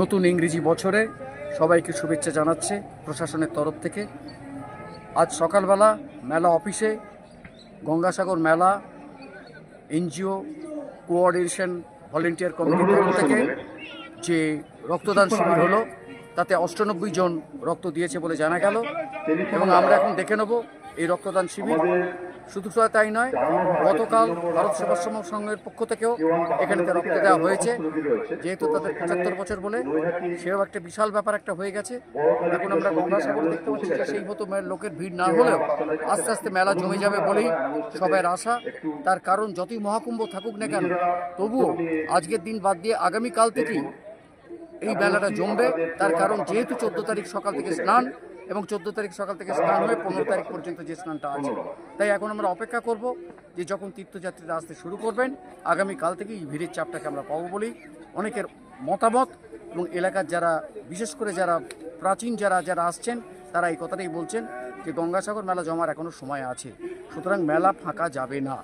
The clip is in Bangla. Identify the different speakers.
Speaker 1: নতুন ইংরেজি বছরে সবাইকে শুভেচ্ছা জানাচ্ছে প্রশাসনের তরফ থেকে। আজ সকালবেলা মেলা অফিসে গঙ্গাসাগর মেলা এনজিও কোঅর্ডিনেশন ভলেন্টিয়ার কমিটির তরফ থেকে যে রক্তদান শিবির হলো তাতে অষ্টানব্বই জন রক্ত দিয়েছে বলে জানা গেল। এবং আমরা এখন দেখে নেব এই রক্তদান শিবির শুধু তাই নয়, গতকাল ভারত সেবাশ্রম সংঘের পক্ষ থেকেও এখানে রক্ত দেওয়া হয়েছে। যেহেতু তাদের পঁচাত্তর বছর বলে সেও একটা বিশাল ব্যাপার একটা হয়ে গেছে। এখন আমরা গঙ্গাসাগর দেখতে পাচ্ছি যে সেই মতো লোকের ভিড় না হলেও আস্তে আস্তে মেলা জমে যাবে বলেই সবার আশা। তার কারণ যতই মহাকুম্ভ থাকুক না কেন, তবুও আজকের দিন বাদ দিয়ে আগামীকাল থেকেই এই মেলাটা জমবে। তার কারণ যেহেতু চোদ্দ তারিখ সকাল থেকে স্নান এবং চোদ্দ তারিখ সকাল থেকে স্নান হয়ে পনেরো তারিখ পর্যন্ত যে স্নানটা আছে। তাই এখন আমরা অপেক্ষা করব যে যখন তীর্থযাত্রীরা আসতে শুরু করবেন আগামীকাল থেকে এই ভিড়ের চাপটাকে আমরা পাবো বলেই অনেকের মতামত এবং এলাকার যারা বিশেষ করে যারা প্রাচীন যারা যারা আসছেন তারা এই কথাটাই বলছেন যে গঙ্গাসাগর মেলা জমার এখনও সময় আছে। সুতরাং মেলা ফাঁকা যাবে না।